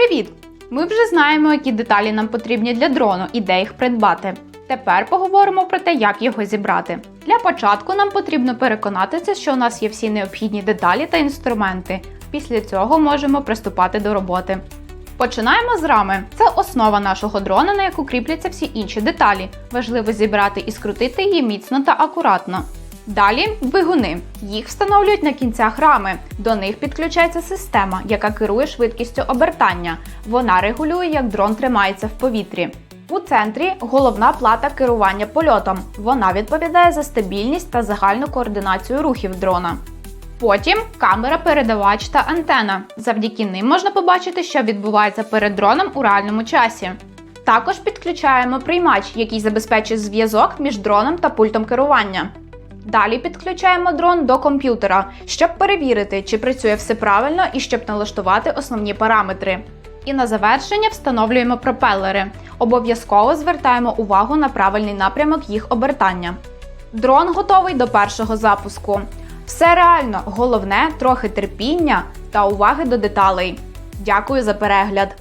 Привіт! Ми вже знаємо, які деталі нам потрібні для дрону і де їх придбати. Тепер поговоримо про те, як його зібрати. Для початку нам потрібно переконатися, що у нас є всі необхідні деталі та інструменти. Після цього можемо приступати до роботи. Починаємо з рами. Це основа нашого дрона, на яку кріпляться всі інші деталі. Важливо зібрати і скрутити її міцно та акуратно. Далі двигуни. Їх встановлюють на кінцях рами. До них підключається система, яка керує швидкістю обертання. Вона регулює, як дрон тримається в повітрі. У центрі головна плата керування польотом. Вона відповідає за стабільність та загальну координацію рухів дрона. Потім камера, передавач та антена. Завдяки ним можна побачити, що відбувається перед дроном у реальному часі. Також підключаємо приймач, який забезпечує зв'язок між дроном та пультом керування. Далі підключаємо дрон до комп'ютера, щоб перевірити, чи працює все правильно і щоб налаштувати основні параметри. І на завершення встановлюємо пропелери. Обов'язково звертаємо увагу на правильний напрямок їх обертання. Дрон готовий до першого запуску. Все реально, головне трохи терпіння та уваги до деталей. Дякую за перегляд!